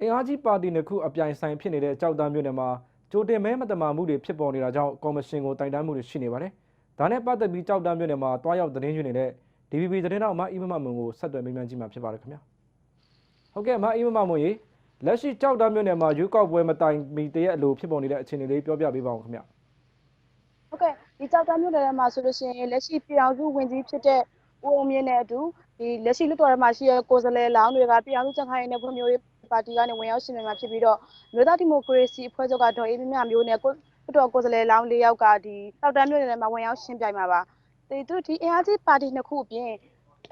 အင်အားကြီးပါတီနှစ်ခုအပြိုင်ဆိုင်ဖြစ်နေတဲ့ကြောက်သားမြို့နယ်မှာကြိုတင်မဲမတမာမှုတွေဖြစ်ပေါ်နေတာကြောင့်ကော်မရှင်ကိုတိုင်တန်းမှုတွေရှိနေပါတယ်။ဒါနဲ့ပတ်သက်ပြီးကြောက်သားမြို့နယ်မှာတွားရောက်သတင်းယူနေတဲ့ DVB သတင်းတောက်မအီမမမွန်ကိုဆက်သွယ်မေးမြန်းကြည့်မှာဖြစ်ပါတယ်ခင်ဗျာ။ဟုတ်ကဲ့မအီမမမွန်ရေလက်ရှိကြောက်သားမြို့နယ်မှာရွေးကောက်ပွဲမတိုင်မီတရက်အလိုဖြစ်ပေါ်နေတဲ့အခြေအနေလေးပြောပြပေးပါဦးခင်ဗျာ။ဟုတ်ကဲ့ဒီကြောက်တန်းမြို့နယ်ထဲမှာဆိုလို့ရှိရင်လက်ရှိပြည်အောင်စုဝင်ကြီးဖြစ်တဲ့ဦးအောင်မြင့်နဲ့အတူဒီလက်ရှိလွှတ်တော်ထဲမှာရှိတဲ့ကိုယ်စားလှယ်လောင်းတွေကပြည်အောင်စုကြံ့ခိုင်ရေးနဲ့ဖွံ့ဖြိုးရေး ပါတီကနေဝင်ရောက်ရှင်နေတာဖြစ်ပြီးတော့မြို့သားဒီမိုကရေစီအဖွဲ့ချုပ်ကဒေါ်အေးမြမြမျိုးနဲ့ကိုလွှတ်တော်ကိုယ်စားလှယ်လောင်း၄ယောက်ကဒီကြောက်တန်းမြို့နယ်ထဲမှာဝင်ရောက်ရှင်ပြိုင်မှာပါဒီသူဒီအင်အားကြီးပါတီနှစ်ခုအပြင်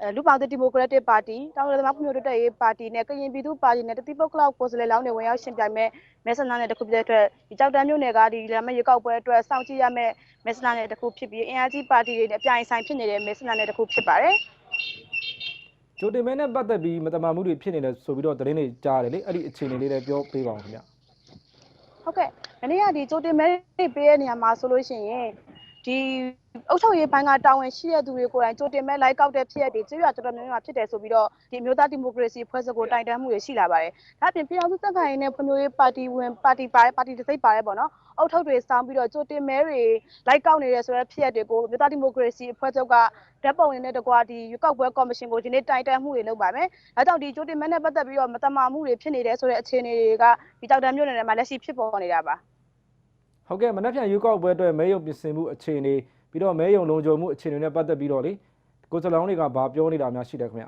အဲလူပောင်ဒီမိုကရက်တစ်ပါတီတောင်ရသမားဖွံ့ဖြိုးတိုးတက်ရေးပါတီနဲ့ကရင်ပြည်သူ့ပါတီနဲ့တတိပုတ်ကလောက်ကိုယ်စားလှယ်လောင်းတွေဝင်ရောက်ရှင်ပြိုင်မဲ့မဲဆန္ဒနယ်တစ်ခုဖြစ်တဲ့အတွက်ဒီကြောက်တန်းမြို့နယ်ကဒီလမ်းမရွေးကောက်ပွဲအတွက်စောင့်ကြည့်ရမယ့်မဲဆန္ဒနယ်တစ်ခုဖြစ်ပြီးအင်အားကြီးပါတီတွေနဲ့အပြိုင်ဆိုင်ဖြစ်နေတဲ့မဲဆန္ဒနယ်တစ်ခုဖြစ်ပါတယ် ကြိုတင်မဲနဲ့ပတ်သက်ပြီးမတမာမှုတွေဖြစ်နေတယ်ဆိုပြီးတော့သတင်းတွေကြားရတယ်လေအဲ့ဒီအခြေအနေလေးလည်းပြောပေးပါဦးခင်ဗျာဟုတ်ကဲ့ဒီနေ့ကဒီကြိုတင်မဲတွေပေးတဲ့နေရာမှာဆိုလို့ရှိရင်ဒီ အုပ်ချုပ်ရေးဘိုင်းကတာဝန်ရှိတဲ့သူတွေကိုယ်တိုင်ကြိုတင်မဲလိုက်ကောက်တဲ့ဖြစ်ရပ်တွေကျေးရွာတော်တော်များများဖြစ်တယ်ဆိုပြီးတော့ဒီမျိုးသားဒီမိုကရေစီဖွဲ့စည်းကိုတိုင်တန်းမှုတွေရှိလာပါတယ်။ဒါ့အပြင်ပြည်အောင်စုတက်ခိုင်ရေးနဲ့ဖွံ့ဖြိုးရေးပါတီဝင်ပါတီပါပါတီတစ်စိတ်ပါတယ်ပေါ့နော်။အုပ်ထုတ်တွေစောင်းပြီးတော့ကြိုတင်မဲတွေလိုက်ကောက်နေတဲ့ဆိုတဲ့ဖြစ်ရပ်တွေကိုမျိုးသားဒီမိုကရေစီအဖွဲ့ချုပ်ကဓာတ်ပုံရင်းနဲ့တကွာဒီရွေးကောက်ပွဲကော်မရှင်ကိုဒီနေ့တိုင်တန်းမှုတွေလုပ်ပါမယ်။ဒါကြောင့်ဒီကြိုတင်မဲနဲ့ပတ်သက်ပြီးတော့မတမာမှုတွေဖြစ်နေတယ်ဆိုတဲ့အခြေအနေတွေကဒီကြောက်တမ်းမြို့နယ်ထဲမှာလက်ရှိဖြစ်ပေါ်နေတာပါ။ဟုတ်ကဲ့မနက်ဖြန်ရွေးကောက်ပွဲအတွက်မဲယုံပြင်ဆင်မှုအခြေအနေ ပြီးတော့မဲယုံလုံခြုံမှုအခြေအနေနဲ့ပတ်သက်ပြီးတော့လေကိုစလောင်းတွေကဘာပြောနေတာများရှိတယ်ခင်ဗျ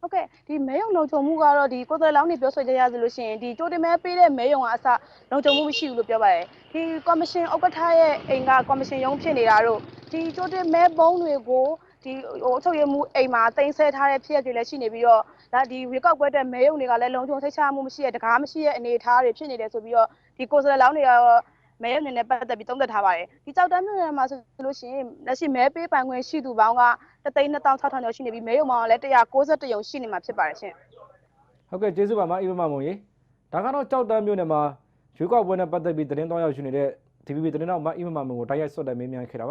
ဟုတ်ကဲ့ဒီမဲယုံလုံခြုံမှုကတော့ဒီကိုယ်စားလှယ်လောင်းတွေပြောဆိုကြရသလိုရှိရင်ဒီကြိုတင်မဲပေးတဲ့မဲယုံကအစလုံခြုံမှုမရှိဘူးလို့ပြောပါတယ်ဒီကော်မရှင်ဥက္ကဋ္ဌရဲ့အိမ်ကကော်မရှင်ရုံးဖြစ်နေတာတို့ဒီကြိုတင်မဲပုံးတွေကိုဒီဟိုအချုပ်ရမှုအိမ်မှာတင်ဆက်ထားတဲ့ဖြစ်ရပ်တွေလည်းရှိနေပြီးတော့ဒါဒီရေကောက်ပွဲတဲ့မဲယုံတွေကလည်းလုံခြုံစိတ်ချမှုမရှိတဲ့တကားမရှိတဲ့အနေအထားတွေဖြစ်နေတယ်ဆိုပြီးတော့ဒီကိုယ်စားလှယ်လောင်းတွေကတော့ မဲရုံနေနဲ့ပတ်သက်ပြီးသုံးသပ်ထားပါတယ်ဒီကြောက်တမ်းမြို့နယ်မှာဆိုလို့ရှိရင်လက်ရှိမဲပေးပိုင်ခွင့်ရှိသူပေါင်းက3,26000ကျော်ရှိနေပြီးမဲရုံပေါင်းကလည်း161ရုံရှိနေမှာဖြစ်ပါတယ်ရှင်ဟုတ်ကဲ့ကျေးဇူးပါမအေးမမမုံရေဒါကတော့ကြောက်တန်းမြို့နယ်မှာရွေးကောက်ပွဲနဲ့ပတ်သက်ပြီးသတင်းတောင်းရောက်ရှိနေတဲ့ DVB သတင်းတော့မအေးမမမုံကိုတိုက်ရိုက်ဆွတ်တယ်မေးမြန်းခဲ့တာပါ